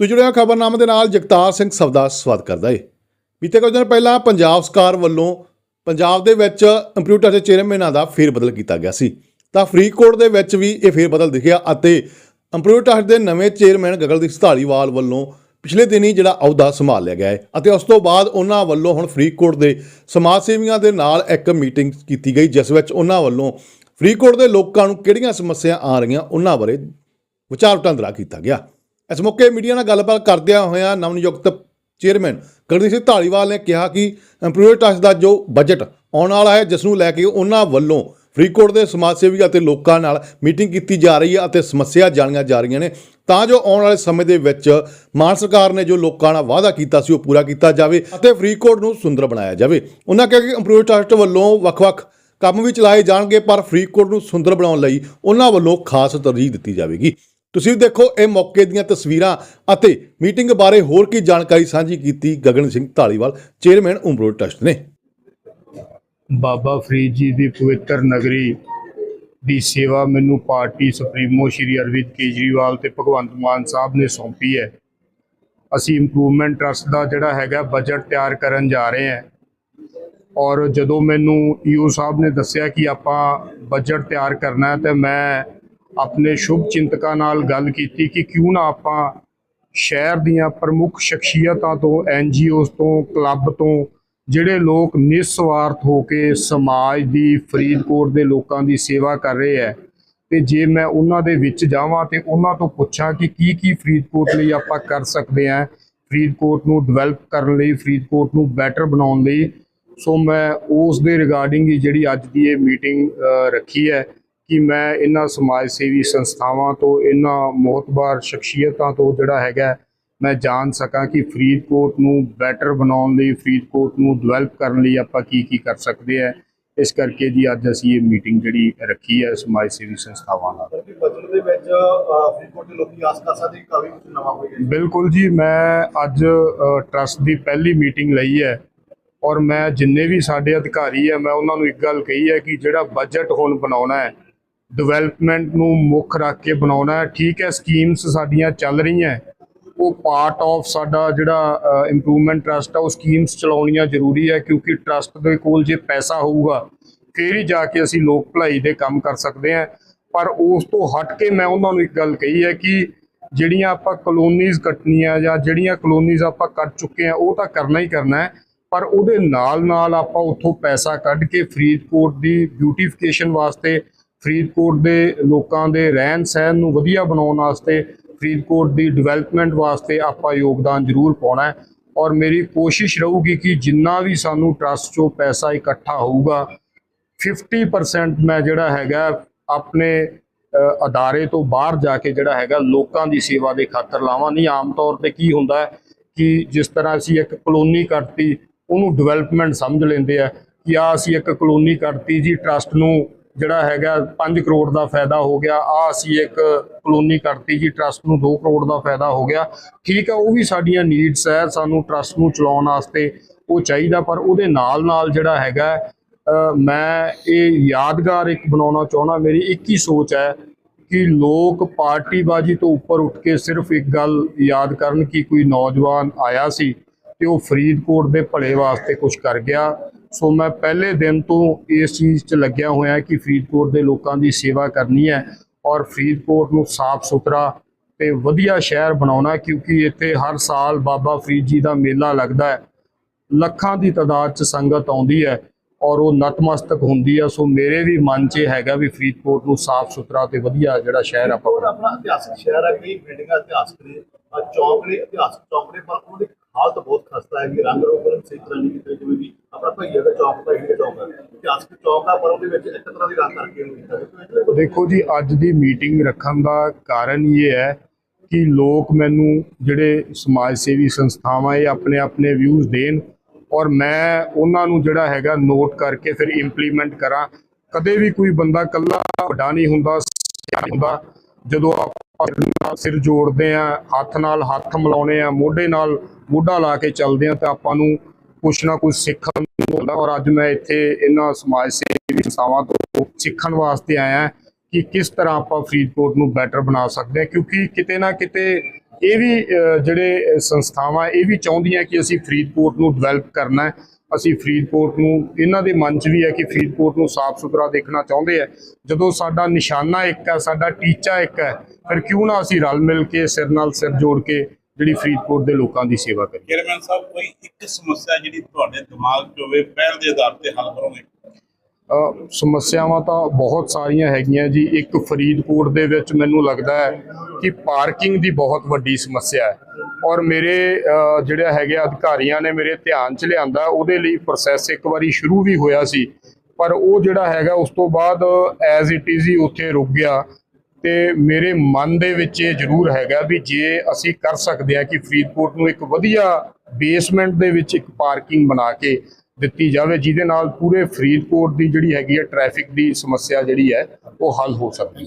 ਤੁਸੀਂ ਜੁੜਿਆ ਖਬਰਨਾਮਾ ਦੇ ਨਾਲ, ਜਗਤਾਰ ਸਿੰਘ ਸਵਦਾ ਸਵਾਗਤ ਕਰਦਾ ਏ। ਬੀਤੇ ਕੁਝ ਦਿਨ ਪਹਿਲਾਂ ਪੰਜਾਬ ਸਰਕਾਰ ਵੱਲੋਂ ਪੰਜਾਬ ਦੇ ਵਿੱਚ ਕੰਪਿਊਟਰ ਦੇ ਚੇਅਰਮੈਨਾਂ ਦਾ ਫੇਰ ਬਦਲ ਕੀਤਾ ਗਿਆ ਸੀ। ਤਾਂ ਫਰੀਦਕੋਟ ਦੇ ਵਿੱਚ ਵੀ ਇਹ ਫੇਰ ਬਦਲ ਦਿਖਿਆ ਅਤੇ ਕੰਪਿਊਟਰ ਦੇ ਨਵੇਂ ਚੇਅਰਮੈਨ ਗਗਨਦੀਪ ਧਾਲੀਵਾਲ ਵੱਲੋਂ ਪਿਛਲੇ ਦਿਨੀ ਜਿਹੜਾ ਅਹੁਦਾ ਸੰਭਾਲ ਲਿਆ ਗਿਆ ਹੈ ਅਤੇ ਉਸ ਤੋਂ ਬਾਅਦ ਉਹਨਾਂ ਵੱਲੋਂ ਹੁਣ ਫਰੀਦਕੋਟ ਦੇ ਸਮਾਜ ਸੇਵੀਆਂ ਦੇ ਨਾਲ ਇੱਕ ਮੀਟਿੰਗ ਕੀਤੀ ਗਈ, ਜਿਸ ਵਿੱਚ ਉਹਨਾਂ ਵੱਲੋਂ ਫਰੀਦਕੋਟ ਦੇ ਲੋਕਾਂ ਨੂੰ ਕਿਹੜੀਆਂ ਸਮੱਸਿਆ ਆ ਰਹੀਆਂ, ਉਹਨਾਂ ਬਾਰੇ ਵਿਚਾਰ ਵਟਾਂਦਰਾ ਕੀਤਾ ਗਿਆ। ਇਸ ਮੌਕੇ ਮੀਡੀਆ ਨਾਲ ਗੱਲਬਾਤ ਕਰਦਿਆਂ ਹੋਇਆਂ ਨਵਨਿਯੁਕਤ ਚੇਅਰਮੈਨ ਗਗਨਦੀਪ ਸਿੰਘ ਧਾਲੀਵਾਲ ਨੇ ਕਿਹਾ ਕਿ ਇੰਪਰੂਵਮੈਂਟ ਟੈਕਸ ਦਾ ਜੋ ਬਜਟ ਆਉਣ ਵਾਲਾ ਹੈ ਜਿਸ ਨੂੰ ਲੈ ਕੇ ਉਹਨਾਂ ਵੱਲੋਂ ਫਰੀਦਕੋਟ ਦੇ ਸਮਾਜ ਸੇਵੀ ਅਤੇ ਲੋਕਾਂ ਨਾਲ ਮੀਟਿੰਗ ਕੀਤੀ ਜਾ ਰਹੀ ਹੈ ਅਤੇ ਸਮੱਸਿਆ ਜਾਣੀਆਂ ਜਾ ਰਹੀਆਂ ਨੇ। ਤਾਂ ਜੋ ਆਉਣ ਵਾਲੇ ਸਮੇਂ ਦੇ ਵਿੱਚ ਮਾਨ ਸਰਕਾਰ ਨੇ ਜੋ ਲੋਕਾਂ ਨਾਲ ਵਾਅਦਾ ਕੀਤਾ ਸੀ, ਉਹ ਪੂਰਾ ਕੀਤਾ ਜਾਵੇ ਅਤੇ ਫਰੀਦਕੋਟ ਨੂੰ ਸੁੰਦਰ ਬਣਾਇਆ ਜਾਵੇ। ਉਹਨਾਂ ਕਿਹਾ ਕਿ ਇੰਪਰੂਵਮੈਂਟ ਟਰਸਟ ਵੱਲੋਂ ਵੱਖ-ਵੱਖ ਕੰਮ ਵੀ ਚਲਾਏ ਜਾਣਗੇ, ਪਰ ਫਰੀਦਕੋਟ ਨੂੰ ਸੁੰਦਰ ਬਣਾਉਣ ਲਈ ਉਹਨਾਂ ਵੱਲੋਂ ਖਾਸ ਤਰਜੀਹ ਦਿੱਤੀ ਜਾਵੇਗੀ। ਤੁਸੀਂ ਦੇਖੋ, ਇਹ ਮੌਕੇ ਦੀਆਂ ਤਸਵੀਰਾਂ ਅਤੇ ਮੀਟਿੰਗ ਬਾਰੇ ਹੋਰ ਕੀ ਜਾਣਕਾਰੀ ਸਾਂਝੀ ਕੀਤੀ ਗਗਨ ਸਿੰਘ ਢਾਲੀਵਾਲ ਚੇਅਰਮੈਨ ਉਮਰੋਡ ਟਰਸਟ ਨੇ। ਬਾਬਾ ਫਰੀਦ ਜੀ ਦੀ ਪਵਿੱਤਰ ਨਗਰੀ ਦੀ ਸੇਵਾ ਮੈਨੂੰ ਪਾਰਟੀ ਸੁਪਰੀਮੋ ਸ਼੍ਰੀ ਅਰਵਿੰਦ ਕੇਜਰੀਵਾਲ ਤੇ ਭਗਵੰਤ ਮਾਨ ਸਾਹਿਬ ਨੇ ਸੌਂਪੀ ਹੈ। ਅਸੀਂ ਇੰਪਰੂਵਮੈਂਟ ਟਰਸਟ ਦਾ ਜਿਹੜਾ ਹੈਗਾ ਬਜਟ ਤਿਆਰ ਕਰਨ ਜਾ ਰਹੇ ਹਾਂ। ਔਰ ਜਦੋਂ ਮੈਨੂੰ ਈਓ ਸਾਹਿਬ ਨੇ ਦੱਸਿਆ ਕਿ ਆਪਾਂ ਬਜਟ ਤਿਆਰ ਕਰਨਾ ਹੈ, ਤੇ ਮੈਂ ਆਪਣੇ ਸ਼ੁਭ ਚਿੰਤਕਾਂ ਨਾਲ ਗੱਲ ਕੀਤੀ ਕਿ ਕਿਉਂ ਨਾ ਆਪਾਂ ਸ਼ਹਿਰ ਦੀਆਂ ਪ੍ਰਮੁੱਖ ਸ਼ਖਸੀਅਤਾਂ ਤੋਂ ਐਨਜੀਓਜ਼ ਤੋਂ, ਕਲੱਬ ਤੋਂ, ਜਿਹੜੇ ਲੋਕ ਨਿਸਵਾਰਥ ਹੋ ਕੇ ਸਮਾਜ ਦੀ, ਫਰੀਦਕੋਟ ਦੇ ਲੋਕਾਂ ਦੀ ਸੇਵਾ ਕਰ ਰਹੇ ਹੈ, ਤੇ ਜੇ ਮੈਂ ਉਹਨਾਂ ਦੇ ਵਿੱਚ ਜਾਵਾਂ ਤੇ ਉਹਨਾਂ ਤੋਂ ਪੁੱਛਾਂ ਕਿ ਕੀ ਕੀ ਫਰੀਦਕੋਟ ਲਈ ਆਪਾਂ ਕਰ ਸਕਦੇ ਹਾਂ, ਫਰੀਦਕੋਟ ਨੂੰ ਡਿਵੈਲਪ ਕਰਨ ਲਈ, ਫਰੀਦਕੋਟ ਨੂੰ ਬੈਟਰ ਬਣਾਉਣ ਲਈ, ਸੋ ਮੈਂ ਉਸ ਦੇ ਰਿਗਾਰਡਿੰਗ ਹੀ ਜਿਹੜੀ ਅੱਜ ਦੀ ਇਹ ਮੀਟਿੰਗ ਰੱਖੀ ਹੈ ਕਿ ਮੈਂ ਇਹਨਾਂ ਸਮਾਜ ਸੇਵੀ ਸੰਸਥਾਵਾਂ ਤੋਂ ਇਹਨਾਂ ਮੋਹਤਬਾਰ ਸ਼ਖਸੀਅਤਾਂ ਤੋਂ ਜਿਹੜਾ ਹੈਗਾ ਮੈਂ ਜਾਣ ਸਕਾਂ ਕਿ ਫਰੀਦਕੋਟ ਨੂੰ ਬੈਟਰ ਬਣਾਉਣ ਲਈ ਫਰੀਦਕੋਟ ਨੂੰ ਡਿਵੈਲਪ ਕਰਨ ਲਈ ਆਪਾਂ ਕੀ ਕੀ ਕਰ ਸਕਦੇ ਆ। ਇਸ ਕਰਕੇ ਜੀ ਅੱਜ ਅਸੀਂ ਇਹ ਮੀਟਿੰਗ ਜਿਹੜੀ ਰੱਖੀ ਹੈ ਸਮਾਜ ਸੇਵੀ ਸੰਸਥਾਵਾਂ ਨਾਲ। ਬਜਟ ਦੇ ਵਿੱਚ ਫਰੀਦਕੋਟ ਦੇ ਲੋਕੀ ਆਸ ਕਰ ਸਕਦੇ ਕਿ ਕਾਫੀ ਕੁਝ ਨਵਾਂ ਹੋਏਗਾ ਬਿਲਕੁਲ ਜੀ ਮੈਂ ਅੱਜ ਟਰਸਟ ਦੀ ਪਹਿਲੀ ਮੀਟਿੰਗ ਲਈ ਹੈ ਔਰ ਮੈਂ ਜਿੰਨੇ ਵੀ ਸਾਡੇ ਅਧਿਕਾਰੀ ਹੈ ਮੈਂ ਉਹਨਾਂ ਨੂੰ ਇੱਕ ਗੱਲ ਕਹੀ ਹੈ ਕਿ ਜਿਹੜਾ ਬਜਟ ਹੁਣ ਬਣਾਉਣਾ ਹੈ ਡਿਵੈਲਪਮੈਂਟ ਨੂੰ ਮੁੱਖ ਰੱਖ ਕੇ ਬਣਾਉਣਾ ਠੀਕ ਹੈ ਸਕੀਮਸ ਸਾਡੀਆਂ ਚੱਲ ਰਹੀਆਂ ਉਹ ਪਾਰਟ ਆਫ ਸਾਡਾ ਜਿਹੜਾ ਇੰਪਰੂਵਮੈਂਟ ਟਰਸਟ ਆ, ਉਹ ਸਕੀਮਸ ਚਲਾਉਣੀਆਂ ਜ਼ਰੂਰੀ ਹੈ ਕਿਉਂਕਿ ਟਰਸਟ ਦੇ ਕੋਲ ਜੇ ਪੈਸਾ ਹੋਊਗਾ, ਫਿਰ ਹੀ ਜਾ ਕੇ ਅਸੀਂ ਲੋਕ ਭਲਾਈ ਦੇ ਕੰਮ ਕਰ ਸਕਦੇ ਹਾਂ। ਪਰ ਉਸ ਤੋਂ ਹਟ ਕੇ ਮੈਂ ਉਹਨਾਂ ਨੂੰ ਇੱਕ ਗੱਲ ਕਹੀ ਹੈ ਕਿ ਜਿਹੜੀਆਂ ਆਪਾਂ ਕਲੋਨੀਜ਼ ਕੱਟਣੀਆਂ ਜਾਂ ਜਿਹੜੀਆਂ ਕਲੋਨੀਜ਼ ਆਪਾਂ ਕੱਟ ਚੁੱਕੇ ਆ ਉਹ ਤਾਂ ਕਰਨਾ ਹੀ ਕਰਨਾ ਹੈ। ਪਰ ਉਹਦੇ ਨਾਲ ਨਾਲ ਆਪਾਂ ਉੱਥੋਂ ਪੈਸਾ ਕੱਢ ਕੇ ਫਰੀਦਕੋਟ ਦੀ ਬਿਊਟੀਫਿਕੇਸ਼ਨ ਵਾਸਤੇ ਫਰੀਦਕੋਟ ਦੇ ਲੋਕਾਂ ਦੇ ਰਹਿਣ ਸਹਿਣ ਨੂੰ ਵਧੀਆ ਬਣਾਉਣ ਵਾਸਤੇ, ਫਰੀਦਕੋਟ ਦੀ ਡਿਵੈਲਪਮੈਂਟ ਵਾਸਤੇ ਆਪਾਂ ਯੋਗਦਾਨ ਜ਼ਰੂਰ ਪਾਉਣਾ ਹੈ। ਔਰ ਮੇਰੀ ਕੋਸ਼ਿਸ਼ ਰਹੂਗੀ ਕਿ ਜਿੰਨਾ ਵੀ ਸਾਨੂੰ ਟਰਸਟ ਚੋਂ ਪੈਸਾ ਇਕੱਠਾ ਹੋਊਗਾ 50% ਮੈਂ ਜਿਹੜਾ ਹੈਗਾ ਆਪਣੇ ਅਦਾਰੇ ਤੋਂ ਬਾਹਰ ਜਾ ਕੇ ਜਿਹੜਾ ਹੈਗਾ ਲੋਕਾਂ ਦੀ ਸੇਵਾ ਦੇ ਖਾਤਰ ਲਾਵਾਂ। ਨਹੀਂ, ਆਮ ਤੌਰ ਤੇ ਕੀ ਹੁੰਦਾ ਹੈ ਕਿ ਜਿਸ ਤਰ੍ਹਾਂ ਅਸੀਂ ਇੱਕ ਕਲੋਨੀ ਕੱਟਤੀ, ਉਹਨੂੰ ਡਿਵੈਲਪਮੈਂਟ ਸਮਝ ਲੈਂਦੇ ਆ ਕਿ ਆ ਅਸੀਂ ਇੱਕ ਕਲੋਨੀ ਕੱਟਤੀ ਜੀ ਟਰਸਟ ਨੂੰ ਜਿਹੜਾ ਹੈਗਾ 5 ਕਰੋੜ ਦਾ ਫਾਇਦਾ ਹੋ ਗਿਆ। ਆ ਅਸੀਂ ਇੱਕ ਕਲੋਨੀ ਕਰਤੀ ਜੀ, ਟਰਸਟ ਨੂੰ 2 ਕਰੋੜ ਦਾ ਫਾਇਦਾ ਹੋ ਗਿਆ। ਠੀਕ ਆ, ਉਹ ਵੀ ਸਾਡੀਆਂ ਨੀਡਸ ਹੈ ਸਾਨੂੰ ਟਰਸਟ ਨੂੰ ਚਲਾਉਣ ਵਾਸਤੇ ਉਹ ਚਾਹੀਦਾ, ਪਰ ਉਹਦੇ ਨਾਲ ਨਾਲ ਜਿਹੜਾ ਹੈਗਾ ਮੈਂ ਇਹ ਯਾਦਗਾਰ ਇੱਕ ਬਣਾਉਣਾ ਚਾਹੁੰਦਾ, ਮੇਰੀ ਇੱਕ ਹੀ ਸੋਚ ਹੈ ਕਿ ਲੋਕ ਪਾਰਟੀਬਾਜ਼ੀ ਤੋਂ ਉੱਪਰ ਉੱਠ ਕੇ ਸਿਰਫ ਇੱਕ ਗੱਲ ਯਾਦ ਕਰਨ ਕਿ ਕੋਈ ਨੌਜਵਾਨ ਆਇਆ ਸੀ ਤੇ ਉਹ ਫਰੀਦਕੋਟ ਦੇ ਭਲੇ ਵਾਸਤੇ ਕੁਝ ਕਰ ਗਿਆ। ਸੋ ਮੈਂ ਪਹਿਲੇ ਦਿਨ ਤੋਂ ਇਸ ਚੀਜ਼ 'ਚ ਲੱਗਿਆ ਹੋਇਆ ਕਿ ਫਰੀਦਕੋਟ ਦੇ ਲੋਕਾਂ ਦੀ ਸੇਵਾ ਕਰਨੀ ਹੈ ਔਰ ਫਰੀਦਕੋਟ ਨੂੰ ਸਾਫ਼ ਸੁਥਰਾ ਤੇ ਵਧੀਆ ਸ਼ਹਿਰ ਬਣਾਉਣਾ ਕਿਉਂਕਿ ਇੱਥੇ ਹਰ ਸਾਲ ਬਾਬਾ ਫਰੀਦ ਜੀ ਦਾ ਮੇਲਾ ਲੱਗਦਾ ਹੈ। ਲੱਖਾਂ ਦੀ ਤਾਦਾਦ 'ਚ ਸੰਗਤ ਆਉਂਦੀ ਹੈ ਔਰ ਉਹ ਨਤਮਸਤਕ ਹੁੰਦੀ ਹੈ। ਸੋ ਮੇਰੇ ਵੀ ਮਨ 'ਚ ਇਹ ਹੈਗਾ ਵੀ ਫਰੀਦਕੋਟ ਨੂੰ ਸਾਫ਼ ਸੁਥਰਾ ਤੇ ਵਧੀਆ ਜਿਹੜਾ ਸ਼ਹਿਰ ਆਪਾਂ ਆਪਣਾ ਇਤਿਹਾਸਕ ਸ਼ਹਿਰ ਹੈ, ਕਈ ਬਿਲਡਿੰਗਾਂ ਇਤਿਹਾਸਕ ਨੇ ਚੌਂਕ ਨੇ, ਇਤਿਹਾਸਕ ਚੌਂਕ ਨੇ, ਪਰ ਉਹਦੀ ਹਾਲਤ ਬਹੁਤ ਖਸਤਾ ਹੈ ਕਿ ਰੰਗ ਰੋਗਨ ਸਹੀ ਤਰ੍ਹਾਂ ਨਹੀਂ ਕੀਤੇ ਜਿਵੇਂ ਕਿ ਆਪਣਾ ਦਾ ਚੌਂਕ ਦਾ ਹੀ ਹੈ ਇਤਿਹਾਸਕ ਚੌਂਕ ਆ, ਪਰ ਉਹਦੇ ਵਿੱਚ ਇੱਕ ਤਰ੍ਹਾਂ ਦੀ ਰੰਗ ਕਰਕੇ ਉਹਨੂੰ ਕੀਤਾ ਗਿਆ ਦੇਖੋ ਜੀ, ਅੱਜ ਦੀ ਮੀਟਿੰਗ ਰੱਖਣ ਦਾ ਕਾਰਨ ਇਹ ਹੈ ਕਿ ਲੋਕ ਮੈਨੂੰ ਜਿਹੜੇ ਸਮਾਜ ਸੇਵੀ ਸੰਸਥਾਵਾਂ ਇਹ ਆਪਣੇ ਆਪਣੇ ਵਿਊਜ਼ ਦੇਣ ਔਰ ਮੈਂ ਉਹਨਾਂ ਨੂੰ ਜਿਹੜਾ ਹੈਗਾ ਨੋਟ ਕਰਕੇ ਫਿਰ ਇੰਪਲੀਮੈਂਟ ਕਰਾਂ। ਕਦੇ ਵੀ ਕੋਈ ਬੰਦਾ ਇਕੱਲਾ ਵੱਡਾ ਨਹੀਂ ਹੁੰਦਾ, ਸਿਆਣਾ ਹੁੰਦਾ। ਜਦੋਂ ਆਪਾਂ ਨਾਲ ਸਿਰ ਜੋੜਦੇ ਆ ਹੱਥ ਨਾਲ ਹੱਥ ਮਿਲਾਉਣੇ ਆ ਮੋਢੇ ਨਾਲ ਮੋਢਾ ਲਾ ਕੇ ਚੱਲਦੇ ਆ ਤਾਂ ਆਪਾਂ ਨੂੰ ਕੁਛ ਨਾ ਕੁਛ ਸਿੱਖਣ ਨੂੰ ਮਿਲਦਾ। ਔਰ ਅੱਜ ਮੈਂ ਇੱਥੇ ਇਹਨਾਂ ਸਮਾਜ ਸੇਵੀ ਸੰਸਥਾਵਾਂ ਤੋਂ ਸਿੱਖਣ ਵਾਸਤੇ ਆਇਆ ਕਿ ਕਿਸ ਤਰ੍ਹਾਂ ਆਪਾਂ ਫਰੀਦਕੋਟ ਨੂੰ ਬੈਟਰ ਬਣਾ ਸਕਦੇ ਹਾਂ। ਕਿਉਂਕਿ ਕਿਤੇ ਨਾ ਕਿਤੇ ਇਹ ਵੀ ਜਿਹੜੇ ਸੰਸਥਾਵਾਂ, ਇਹ ਵੀ ਚਾਹੁੰਦੀਆਂ ਕਿ ਅਸੀਂ ਫਰੀਦਕੋਟ ਨੂੰ ਡਿਵੈਲਪ ਕਰਨਾ ਅਸੀਂ ਫਰੀਦਕੋਟ ਨੂੰ, ਇਹਨਾਂ ਦੇ ਮਨ 'ਚ ਵੀ ਹੈ ਕਿ ਫਰੀਦਕੋਟ ਨੂੰ ਸਾਫ਼ ਸੁਥਰਾ ਦੇਖਣਾ ਚਾਹੁੰਦੇ ਆ ਜਦੋਂ ਸਾਡਾ ਨਿਸ਼ਾਨਾ ਇੱਕ ਹੈ, ਸਾਡਾ ਟੀਚਾ ਇੱਕ ਹੈ, ਫਿਰ ਕਿਉਂ ਨਾ ਅਸੀਂ ਰਲ ਮਿਲ ਕੇ, ਸਿਰ ਨਾਲ ਸਿਰ ਜੋੜ ਕੇ ਜਿਹੜੀ ਫਰੀਦਕੋਟ ਦੇ ਲੋਕਾਂ ਦੀ ਸੇਵਾ ਕਰੀਏ ਚੇਅਰਮੈਨ ਸਾਹਿਬ ਕੋਈ ਇੱਕ ਸਮੱਸਿਆ ਜਿਹੜੀ ਤੁਹਾਡੇ ਦਿਮਾਗ 'ਚ ਹੋਵੇ ਪਹਿਲ ਦੇ ਆਧਾਰ ਤੇ ਹੱਲ ਕਰੋਗੇ? ਸਮੱਸਿਆਵਾਂ ਤਾਂ ਬਹੁਤ ਸਾਰੀਆਂ ਹੈਗੀਆਂ ਜੀ। ਇੱਕ ਫਰੀਦਕੋਟ ਦੇ ਵਿੱਚ ਮੈਨੂੰ ਲੱਗਦਾ ਹੈ ਕਿ ਪਾਰਕਿੰਗ ਦੀ ਬਹੁਤ ਵੱਡੀ ਸਮੱਸਿਆ ਹੈ। ਔਰ ਮੇਰੇ ਜਿਹੜਾ ਹੈਗੇ ਅਧਿਕਾਰੀਆਂ ਨੇ ਮੇਰੇ ਧਿਆਨ 'ਚ ਲਿਆਂਦਾ ਉਹਦੇ ਲਈ ਪ੍ਰੋਸੈਸ ਇੱਕ ਵਾਰੀ ਸ਼ੁਰੂ ਵੀ ਹੋਇਆ ਸੀ। ਪਰ ਉਹ ਜਿਹੜਾ ਹੈਗਾ ਉਸ ਤੋਂ ਬਾਅਦ ਐਜ਼ ਇਟ ਇਜ਼ ਹੀ ਉੱਥੇ ਰੁਕ ਗਿਆ। ਤੇ ਮੇਰੇ ਮਨ ਦੇ ਵਿੱਚ ਇਹ ਜ਼ਰੂਰ ਹੈਗਾ ਵੀ ਜੇ ਅਸੀਂ ਕਰ ਸਕਦੇ ਹਾਂ ਕਿ ਫਰੀਦਕੋਟ ਨੂੰ ਇੱਕ ਵਧੀਆ ਬੇਸਮੈਂਟ ਦੇ ਵਿੱਚ ਇੱਕ ਪਾਰਕਿੰਗ ਬਣਾ ਕੇ ਦਿੱਤੀ ਜਾਵੇ, ਜਿਹਦੇ ਨਾਲ ਪੂਰੇ ਫਰੀਦਕੋਟ ਦੀ ਜਿਹੜੀ ਹੈਗੀ ਹੈ ਟ੍ਰੈਫਿਕ ਦੀ ਸਮੱਸਿਆ ਜਿਹੜੀ ਹੈ, ਉਹ ਹੱਲ ਹੋ ਸਕਦੀ ਹੈ।